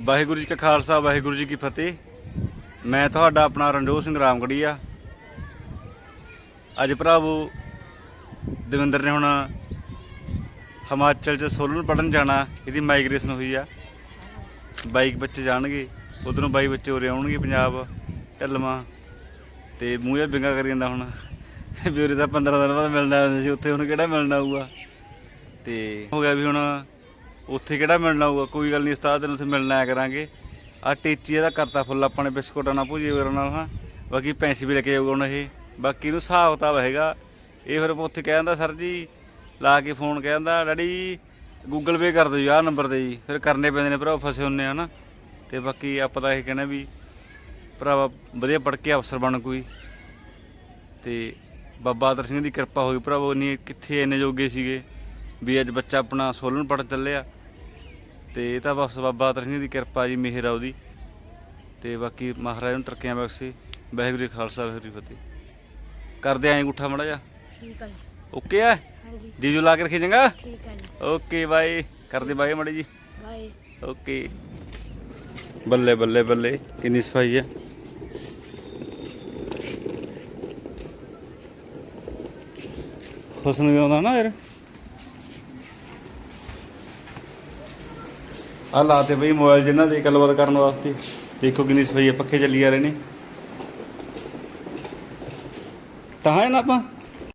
ਵਾਹਿਗੁਰੂ ਜੀ ਕਾ ਖਾਲਸਾ, ਵਾਹਿਗੁਰੂ ਜੀ ਕੀ ਫਤਿਹ। ਮੈਂ ਤੁਹਾਡਾ ਆਪਣਾ ਰਣਜੋਤ ਸਿੰਘ ਰਾਮਗੜੀਆ। ਅੱਜ ਭਰਾਵੋ, ਦਵਿੰਦਰ ਨੇ ਹੁਣ ਹਿਮਾਚਲ ਚ ਸੋਲਨ ਪੜਨ ਜਾਣਾ, ਇਹਦੀ ਮਾਈਗ੍ਰੇਸ਼ਨ ਹੋਈ ਆ। ਬਾਈਕ ਬੱਚੇ ਜਾਣਗੇ, ਉਧਰੋਂ ਬਾਈ ਬੱਚੇ ਉਰੇ ਆਉਣਗੇ ਪੰਜਾਬ ਢਲਮਾ ਤੇ ਮੂੰਹ ਜਿਹਾ ਬਿੰਗਾ ਕਰੀ ਜਾਂਦਾ ਹੁਣ। ਵੀ ਉਰੇ ਤਾਂ 15 ਦਿਨ ਬਾਅਦ ਮਿਲਣਾ ਹੁੰਦਾ ਸੀ, ਉੱਥੇ ਹੁਣ ਕਿਹੜਾ ਮਿਲਣਾ ਆਊਗਾ। ਤੇ ਹੋ ਗਿਆ ਵੀ ਹੁਣ ਉੱਥੇ ਕਿਹੜਾ ਮਿਲਣਾ ਹੋਊਗਾ? ਕੋਈ ਗੱਲ ਨਹੀਂ ਉਸਤਾਦ ਤੈਨੂੰ ਉੱਥੇ ਮਿਲਣਾ ਆਇਆ ਕਰਾਂਗੇ। ਆ ਟੇਚੀ ਇਹਦਾ ਕਰਤਾ ਫੁੱਲ ਆਪਾਂ ਨੇ, ਬਿਸਕੁਟਾਂ ਨਾਲ ਭੁਜੀ ਵਗੈਰਾ ਨਾਲ, ਹਾਂ। ਬਾਕੀ ਪੈਸੇ ਵੀ ਲੈ ਕੇ ਆਊਗਾ ਹੁਣ ਇਹ। ਬਾਕੀ ਇਹਨੂੰ ਹਿਸਾਬ ਕਿਤਾਬ ਹੈਗਾ। ਇਹ ਫਿਰ ਉੱਥੇ ਕਹਿ ਦਿੰਦਾ ਸਰ ਜੀ, ਲਾ ਕੇ ਫੋਨ ਕਹਿ ਦਿੰਦਾ ਡੈਡੀ ਗੂਗਲ ਪੇ ਕਰ ਦਿਓ ਜੀ, ਆਹ ਨੰਬਰ ਤੇ ਜੀ। ਫਿਰ ਕਰਨੇ ਪੈਂਦੇ ਨੇ ਭਰਾ ਫਸੇ ਹੁੰਨੇ ਆ ਨਾ ਤੇ ਬਾਕੀ ਆਪਾਂ ਤਾਂ ਇਹ ਕਹਿਣਾ ਵੀ, ਭਰਾਵਾ ਵਧੀਆ ਪੜ ਕੇ ਅਫਸਰ ਬਣ ਕੋਈ। ਤੇ ਬਾਬਾ ਆਦਰ ਸਿੰਘ ਦੀ ਕਿਰਪਾ ਹੋਈ, ਭਰਾਵੋ ਨਹੀਂ ਕਿੱਥੇ ਇੰਨੇ ਜੋਗੇ ਸੀਗੇ, ਵੀ ਅੱਜ ਬੱਚਾ ਆਪਣਾ ਸੋਲਨ ਪੜ ਚੱਲਿਆ। ਤੇ ਇਹ ਤਾਂ ਬਸ ਬਾਬਾ ਆਦਰ ਸਿੰਘ ਦੀ ਕਿਰਪਾ ਜੀ ਮਿਹਰ ਆ ਉਹਦੀ। ਤੇ ਬਾਕੀ ਮਹਾਰਾਜ ਨੂੰ ਤਰੱਕੀਆਂ ਬਖਸ਼ੇ। ਵਾਹਿਗੁਰੂ ਜੀ ਕਾ ਖਾਲਸਾ ਵਾਹਿਗੁਰੂ ਜੀ ਕੀ ਫਤਿਹ। ਕਰਦੇ ਆਂ ਅੰਗੂਠਾ ਮੜਾ ਜਾ ਠੀਕ ਹੈ ਜੀ। ਓਕੇ ਆ? ਹਾਂਜੀ। ਜੀਜੂ ਲਾ ਕੇ ਰੱਖੀ ਚੰਗਾ? ਠੀਕ ਹੈ ਜੀ। Okay bye. ਕਰਦੇ ਬਾਏ ਮੜੀ ਜੀ। ਬਾਏ। ਓਕੇ। ਬੱਲੇ ਬੱਲੇ ਬੱਲੇ। ਕਿੰਨੀ ਸਫ਼ਾਈ ਆ? ਹੁਸਨ ਵੀ ਆਉਂਦਾ ਨਾ ਯਾਰ ਆ ਲਾਤੇ ਬਈ ਮੋਬਾਈਲ ਜਿਨ੍ਹਾਂ ਦੇ ਗੱਲਬਾਤ ਕਰਨ ਵਾਸਤੇ। ਦੇਖੋ ਕਿੰਨੀ ਸਫ਼ਾਈ ਆ, ਪੱਖੇ ਚੱਲੀ ਆ ਰਹੇ ਨੇ। ਤਾਂ ਹੈ ਨਾ ਆਪਾਂ?